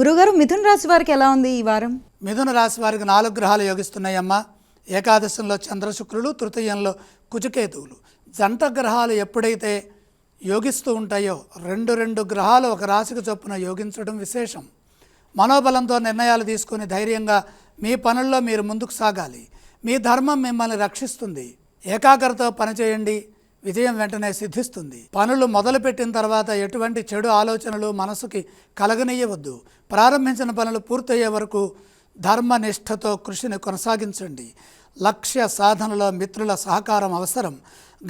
గురుగారు మిథున్ రాశి వారికి ఎలా ఉంది ఈ వారం? మిథున రాశి వారికి నాలుగు గ్రహాలు యోగిస్తున్నాయమ్మా. ఏకాదశంలో చంద్రశుక్రులు తృతీయంలో కుజకేతువులు. జంట గ్రహాలు ఎప్పుడైతే యోగిస్తూ ఉంటాయో రెండు రెండు గ్రహాలు ఒక రాశికి చొప్పున యోగించడం విశేషం. మనోబలంతో నిర్ణయాలు తీసుకొని ధైర్యంగా మీ పనుల్లో మీరు ముందుకు సాగాలి. మీ ధర్మం మిమ్మల్ని రక్షిస్తుంది. ఏకాగ్రతతో పనిచేయండి. విజయం వెంటనే సిద్ధిస్తుంది. పనులు మొదలుపెట్టిన తర్వాత ఎటువంటి చెడు ఆలోచనలు మనసుకి కలగనీయవద్దు. ప్రారంభించిన పనులు పూర్తయ్యే వరకు ధర్మనిష్టతో కృషిని కొనసాగించండి. లక్ష్య సాధనలో మిత్రుల సహకారం అవసరం.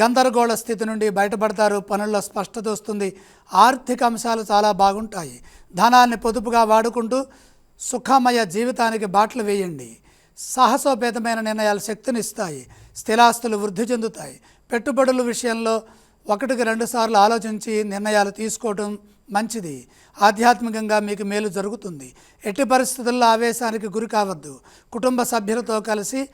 గందరగోళ స్థితి నుండి బయటపడతారు పనుల్లో స్పష్టత వస్తుంది ఆర్థిక అంశాలు చాలా బాగుంటాయి. ధనాన్ని పొదుపుగా వాడుకుంటూ సుఖమయ జీవితానికి బాటలు వేయండి. సాహసోపేతమైన నిర్ణయాలు శక్తినిస్తాయి స్థిరాస్తులు వృద్ధి చెందుతాయి. పెట్టుబడుల విషయంలో ఒకటికి రెండు సార్లు ఆలోచించి నిర్ణయాలు తీసుకోవడం మంచిది. ఆధ్యాత్మికంగా మీకు మేలు జరుగుతుంది. ఎట్టి పరిస్థితుల్లో ఆవేశానికి గురి కావద్దు. కుటుంబ సభ్యులతో కలిసి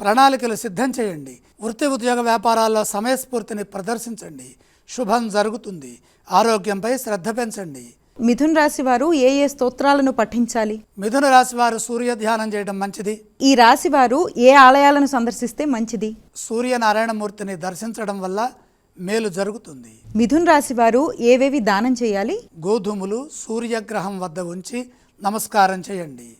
ప్రణాళికలు సిద్ధం చేయండి. వృత్తి ఉద్యోగ వ్యాపారాల్లో సమయస్ఫూర్తిని ప్రదర్శించండి. శుభం జరుగుతుంది. ఆరోగ్యంపై శ్రద్ధ పెంచండి. మిథున్ రాశి వారు ఏ ఏ స్తోత్రాలను పఠించాలి? మిథున రాశి వారు సూర్య ధ్యానం చేయడం మంచిది. ఈ రాశి వారు ఏ ఆలయాలను సందర్శిస్తే మంచిది? సూర్యనారాయణమూర్తిని దర్శించడం వల్ల మేలు జరుగుతుంది. మిథున్ రాశి వారు ఏవేవి దానం చేయాలి? గోధుమలు సూర్యగ్రహం వద్ద ఉంచి నమస్కారం చేయండి.